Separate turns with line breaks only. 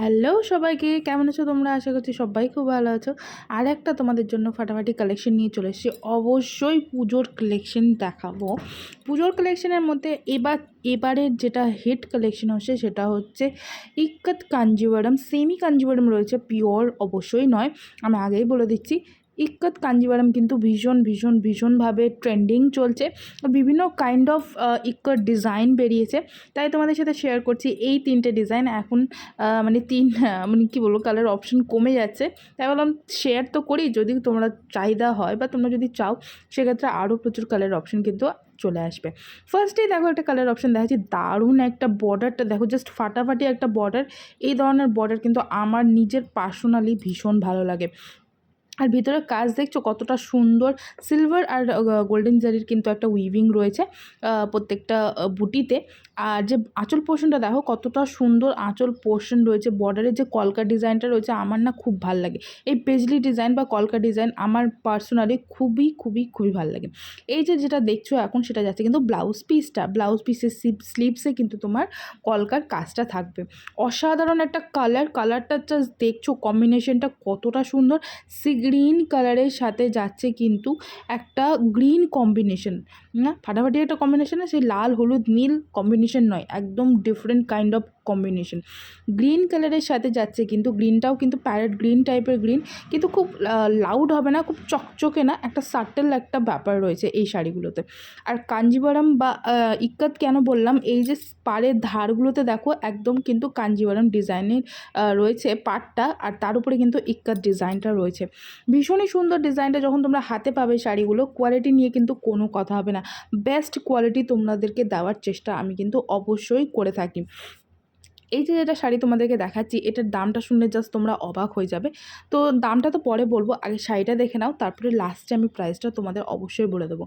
Hello সবাইকে, কেমন আছো তোমরা? আশা করছি সবাই খুব ভালো আছো। আর একটা তোমাদের জন্য ফাটাফাটি কালেকশন নিয়ে চলে এসেছি। অবশ্যই পুজোর কালেকশন দেখাবো। পুজোর কালেকশনের মধ্যে এবার, এবারের যেটা হেড কালেকশন হচ্ছে সেটা হচ্ছে ইক্কত কাঞ্জিভারম সেমি কাঞ্জিভারম রয়েছে পিওর অবশ্যই নয়। আমি আগেই বলে দিচ্ছি ইক্কত কাঞ্জিভারম কিন্তু ভীষণ ভীষণ, ভীষণভাবে ট্রেন্ডিং চলছে। বিভিন্ন কাইন্ড অফ ইক্কত ডিজাইন বেরিয়েছে। তাই তোমাদের সাথে শেয়ার করছি এই তিনটে ডিজাইন এখন মানে তিন মানে কী বলব কালার অপশন কমে যাচ্ছে। তাই বললাম শেয়ার তো করি, যদি তোমরা চাহিদা হয় বা তোমরা যদি চাও, সেক্ষেত্রে আরও প্রচুর কালার অপশন কিন্তু চলে আসবে। ফার্স্টেই দেখো একটা কালার অপশন দেখাচ্ছি, দারুণ একটা বর্ডারটা দেখো জাস্ট ফাটাফাটি একটা বর্ডার এই ধরনের বর্ডার কিন্তু আমার নিজের পার্সোনালি ভীষণ ভালো লাগে। আর ভিতরে কাজ দেখছ কতটা সুন্দর। সিলভার আর গোল্ডেন জারির কিন্তু একটা উইভিং রয়েছে প্রত্যেকটা বুটিতে। আর যে আঁচল পোর্শনটা দেখো কতটা সুন্দর আঁচল পোর্শন রয়েছে। বর্ডারের যে কলকা ডিজাইনটা রয়েছে আমার না খুব ভালো লাগে। এই পেজলি ডিজাইন বা কলকা ডিজাইন আমার পার্সোনালি খুবই খুবই খুবই ভালো লাগে। এই যে যেটা দেখছ এখন সেটা যাচ্ছে কিন্তু ব্লাউজ পিসটা ব্লাউজ পিসের স্লিভসে কিন্তু তোমার কলকার কাজটা থাকবে। অসাধারণ একটা কালার কালারটা দেখছ কম্বিনেশনটা কতটা সুন্দর। সি গ্রিন কালারের সাথে যাচ্ছে কিন্তু একটা গ্রীন কম্বিনেশন। না ফাটাফাটি একটা কম্বিনেশন না সেই লাল হলুদ নীল কম্বিনেশন নয় একদম different kind of combination green কালারের সাথে যাচ্ছে কিন্তু গ্রিনটাও কিন্তু প্যারেট গ্রিন টাইপের গ্রিন কিন্তু খুব লাউড হবে না খুব চকচকে না একটা সাটেল একটা ব্যাপার রয়েছে এই শাড়িগুলোতে। আর কাঞ্জিভারাম বা আহ, ইক্কাত কেন বললাম? এই যে পাড়ের ধারগুলোতে দেখো একদম কিন্তু কাঞ্জিভারাম ডিজাইনের রয়েছে পাটটা আর তার উপরে কিন্তু ইক্কাত ডিজাইনটা রয়েছে। ভীষণই সুন্দর ডিজাইনটা যখন তোমরা হাতে পাবে শাড়িগুলো কোয়ালিটি নিয়ে কিন্তু কোনো কথা হবে না। বেস্ট কোয়ালিটি তোমাদেরকে দেওয়ার চেষ্টা আমি কিন্তু অবশ্যই করে থাকি। এই যে যেটা শাড়ি তোমাদেরকে দেখাচ্ছি, এটার দামটা শুনলে জাস্ট তোমরা অবাক হয়ে যাবে। তো দামটা তো পরে বলব, আগে শাড়িটা দেখে নাও, তারপরে লাস্টে আমি প্রাইসটা তোমাদের অবশ্যই বলে দেবো।